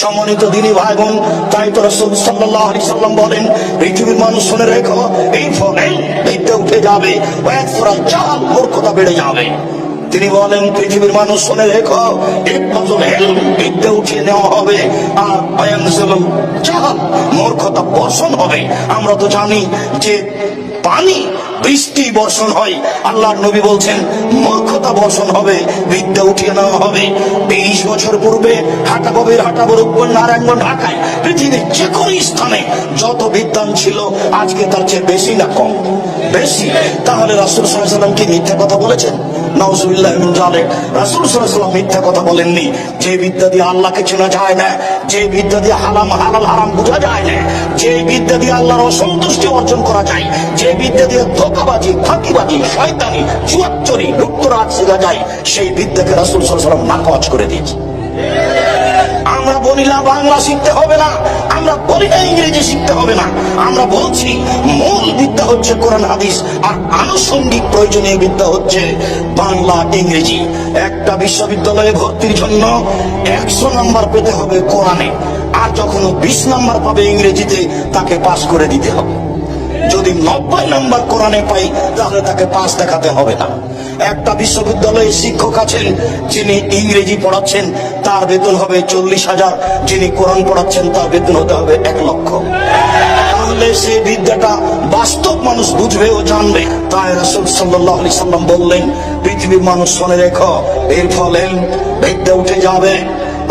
সম্মানিত দিনী ভাই বোন তাই তো রসুল সাল্লাহ সাল্লাম বলেন, পৃথিবীর মানুষ শুনে রেখো, এই ফলে বিদ্যে উঠে যাবে চাল মূর্খতা বেড়ে যাবে। তিনি বলেন, পৃথিবীর মানুষ শুনে রেখো, এক উঠিয়ে নেওয়া হবে, আর চাল মূর্খতা বর্ষণ হবে। আমরা তো জানি যে পানি বৃষ্টি বর্ষণ হয়। আল্লাহর নবী বলছেন মূর্খতা বর্ষণ হবে, বিদ্যা উঠিয়ে নেওয়া হবে। তেইশ বছর পূর্বে হাটা কবির হাটা বরুপুর নারায়ণগঞ্জ ঢাকায়। পৃথিবীর যে কোনো স্থানে যত বিদ্যান ছিল, আজকে তার চেয়ে বেশি না কম? বেশি? তাহলে রাসুল সাল্লাম কি মিথ্যা কথা বলেছেন? মিথ্যা কথা বলেননি। যে বিদ্যা দিয়ে আল্লাহকে চেনা যায় না, যে বিদ্যা দিয়ে হালাম হালাল হারাম বোঝা যায় না, যে বিদ্যা দিয়ে আল্লাহর অসন্তুষ্টি অর্জন করা যায়, যে বিদ্যা দিয়ে ধোকাবাজি, ফাঁকিবাজি, শয়তানি চুয়াচ্চরি লুপ্তরাজ শেখা যায়, সেই বিদ্যাকে রাসুল সাল্লাম নাকচ করে দিয়েছে। বলি বাংলা শিখতে হবে না, আমরা বলি না ইংরেজি শিখতে হবে না। আমরা বলছি, মূল বিদ্যা হচ্ছে কোরআন, হাদিস, আর আনুষঙ্গিক প্রয়োজনীয় বিদ্যা হচ্ছে বাংলা, ইংরেজি। একটা বিশ্ববিদ্যালয়ে ভর্তির জন্য একশো নাম্বার পেতে হবে কোরআনে, আর যখন বিশ নাম্বার পাবে ইংরেজিতে, তাকে পাশ করে দিতে হবে। যদি নব্বই নাম্বার কোরআনে পাই, তাহলে তাকে পাস দেখাতে হবে না। একটা বিশ্ববিদ্যালয়ে শিক্ষক আছেন, যিনি ইংরেজি পড়াচ্ছেন, তার বেতন হবে চল্লিশ হাজার। যিনি কোরআন পড়াচ্ছেন, তার বেতন হতে হবে এক লক্ষ। তাহলে সে বিদ্যাটা বাস্তব মানুষ বুঝবে ও জানবে। তাই রাসুল সাল্লাহ আলি সাল্লাম বললেন, পৃথিবীর মানুষ শুনে রেখো, এর ফলে বিদ্যা উঠে যাবে।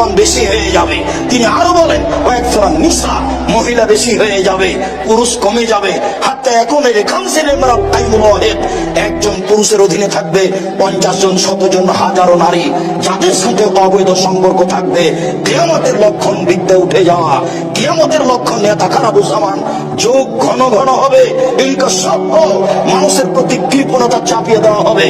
পান বেশি হয়ে যাবে, তিনি আরও বলেন নিশা মহিলা বেশি হয়ে যাবে, পুরুষ কমে যাবে। হাতে এখন একজন পুরুষের অধীনে থাকবে, পঞ্চাশ জন, শত জন, হাজারো নারী। যাদের সাথে অবৈধ সম্পর্ক থাকবে, কেয়ামতের লক্ষণ বিদ্যে উঠে যাওয়া। কেয়ামতের লক্ষণ নেতা খারাপ সামান যোগ ঘন ঘন হবে। মানুষের প্রতি কৃপণতা চাপিয়ে দেওয়া হবে।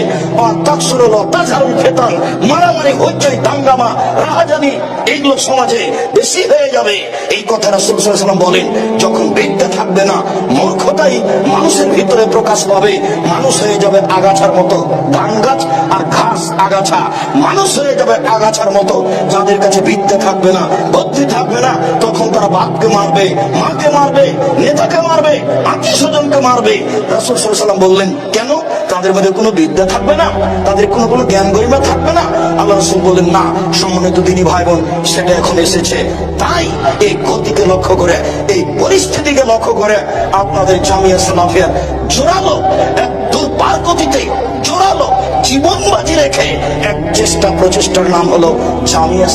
মারামারি, হইচই, দাঙ্গামা, রাহাজানি এইগুলো সমাজে বেশি হয়ে যাবে। এই কথা রাসুল সাল্লাম বলেন, যখন বিদ্যা থাকবে না, মূর্খতাই মানুষের ভিতরে প্রকাশ পাবে। মানুষ হয়ে যাবে আগাছার মতো ধান গাছ আর ঘাস আগাছা। মানুষ হয়ে যাবে আগাছার মতো। যাদের কাছে বিদ্যা থাকবে না, বুদ্ধি থাকবে না, তখন তারা বাপকে মারবে, মাকে মারবে, নেতাকে মারবে আত্মীয় স্বজনকে মারবে। রাসূল ওয়াসাল্লাম বললেন, কেন? তাদের মধ্যে কোনো বিদ্যা থাকবে না? তাদের কোনো কোনো জ্ঞান গরিমা থাকবে না? আল্লাহ রসুল বললেন, না, সম্মানিত দিনী ভাই বোন সেটা এখন এসেছে। তাই এই গতিকে লক্ষ্য করে, এই পরিস্থিতিকে লক্ষ্য করে আপনাদের জামিয়া সালাফিয়া জোরালো, এক দুর্বার গতিতে জোরালো জীবন বাজি রেখে এক চেষ্টা প্রচেষ্টার নাম হলো জামিয়া